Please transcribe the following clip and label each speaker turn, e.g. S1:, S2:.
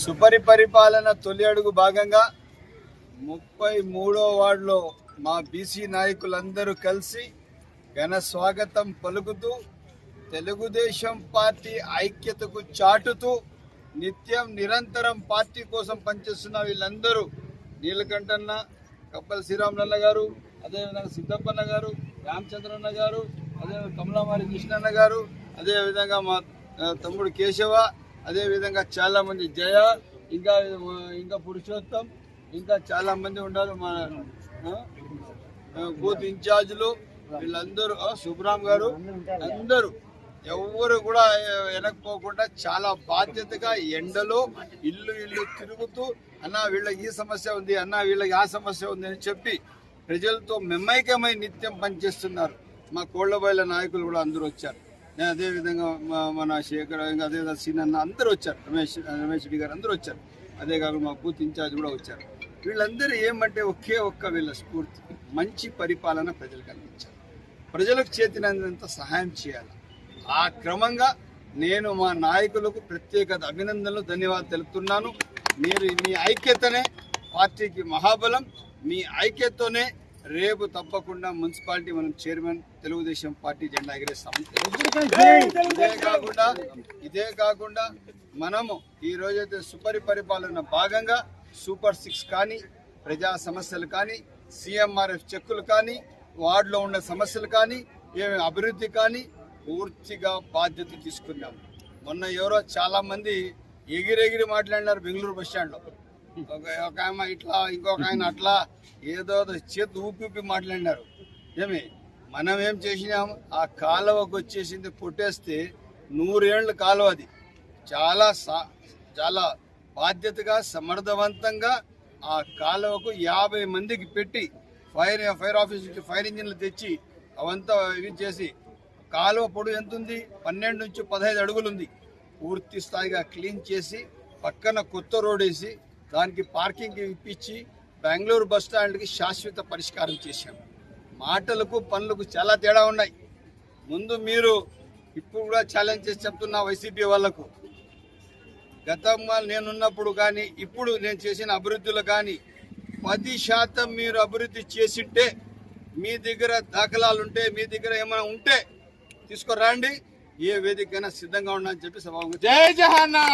S1: సుపరిపరిపాలన తొలి అడుగు భాగంగా ముప్పై మూడో వార్డులో మా బీసీ నాయకులందరూ కలిసి ఘన స్వాగతం పలుకుతూ తెలుగుదేశం పార్టీ ఐక్యతకు చాటుతూ నిత్యం నిరంతరం పార్టీ కోసం పనిచేస్తున్న వీళ్ళందరూ నీలకంఠన్న కప్పల్ శ్రీరాములన్న గారు అదేవిధంగా సిద్ధప్పన్న గారు రామచంద్రన్న గారు అదేవిధంగా కమలామారి కృష్ణన్న గారు అదేవిధంగా మా తమ్ముడు కేశవ అదేవిధంగా చాలా మంది జయ ఇంకా ఇంకా పురుషోత్తం ఇంకా చాలా మంది ఉన్నారు మా బూత్ ఇన్ఛార్జీలు వీళ్ళందరూ శుభ్రామ్ సుబ్రామ్ గారు అందరూ. ఎవరు కూడా వెనకపోకుండా చాలా బాధ్యతగా ఎండలో ఇల్లు ఇల్లు తిరుగుతూ అన్న వీళ్ళకి ఈ సమస్య ఉంది అన్న వీళ్ళకి ఆ సమస్య ఉంది అని చెప్పి ప్రజలతో మెమ్మైకమై నిత్యం పనిచేస్తున్నారు మా కోళ్ళబయల నాయకులు కూడా అందరూ వచ్చారు. నేను అదేవిధంగా మా- మన శేఖర్ ఇంకా అదేవిధంగా సీనన్న అందరూ వచ్చారు. రమేష్ రమేష్ రెడ్డి గారు అందరూ వచ్చారు. అదే కాకుండా మా బూత్ ఇన్ఛార్జ్ కూడా వచ్చారు. వీళ్ళందరూ ఏమంటే ఒకే ఒక్క వీళ్ళ స్ఫూర్తి మంచి పరిపాలన ప్రజలకు అందించాలి. ప్రజలకు చేతినంత సహాయం చేయాలి. ఆ క్రమంగా నేను మా నాయకులకు ప్రత్యేక అభినందనలు ధన్యవాదాలు తెలుపుతున్నాను. మీరు మీ ఐక్యతనే పార్టీకి మహాబలం మీ ఐక్యతతోనే రేపు తప్పకుండా మున్సిపాలిటీ మనం చైర్మన్ తెలుగుదేశం పార్టీ జెండా ఎగరేస్తామని ఇదే కాకుండా ఇదే కాకుండా మనము ఈ రోజైతే సుపరి పరిపాలన భాగంగా సూపర్ సిక్స్ కానీ ప్రజా సమస్యలు కానీ సిఎంఆర్ఎఫ్ చెక్కులు కానీ వార్డులో ఉన్న సమస్యలు కానీ ఏమి అభివృద్ధి కానీ పూర్తిగా బాధ్యత తీసుకున్నాం. మొన్న ఎవరో చాలా మంది ఎగిరెగిరి మాట్లాడినారు బెంగళూరు బస్ స్టాండ్లో ఒక ఒక ఆమె ఇట్లా ఇంకొక ఆయన అట్లా ఏదో చేతి ఊపి ఊపి మాట్లాడినారు. ఏమి? మనం ఏం చేసినాము? ఆ కాలువకు వచ్చేసింది కొట్టేస్తే నూరేళ్ళ కాలువ అది. చాలా సా చాలా బాధ్యతగా సమర్థవంతంగా ఆ కాలువకు యాభై మందికి పెట్టి ఫైర్ ఫైర్ ఆఫీస్ నుంచి ఫైర్ ఇంజిన్లు తెచ్చి అవంతా ఇవి చేసి కాలువ పొడవు ఎంత ఉంది పన్నెండు నుంచి పదహైదు అడుగులు ఉంది పూర్తి స్థాయిగా క్లీన్ చేసి పక్కన కొత్త రోడ్ వేసి దానికి పార్కింగ్ ఇప్పించి బెంగళూరు బస్ స్టాండ్కి శాశ్వత పరిష్కారం చేశాం. మాటలకు పనులకు చాలా తేడా ఉన్నాయి. ముందు మీరు ఇప్పుడు కూడా ఛాలెంజ్ చేసి చెప్తున్నా వైసీపీ వాళ్ళకు గతంగా నేనున్నప్పుడు కానీ ఇప్పుడు నేను చేసిన అభివృద్ధులు కానీ పది శాతం మీరు అభివృద్ధి చేసింటే మీ దగ్గర దాఖలాలు ఉంటే మీ దగ్గర ఏమైనా ఉంటే తీసుకురండి. ఏ వేదికైనా సిద్ధంగా ఉండని చెప్పి సభ
S2: జై జహన్నా!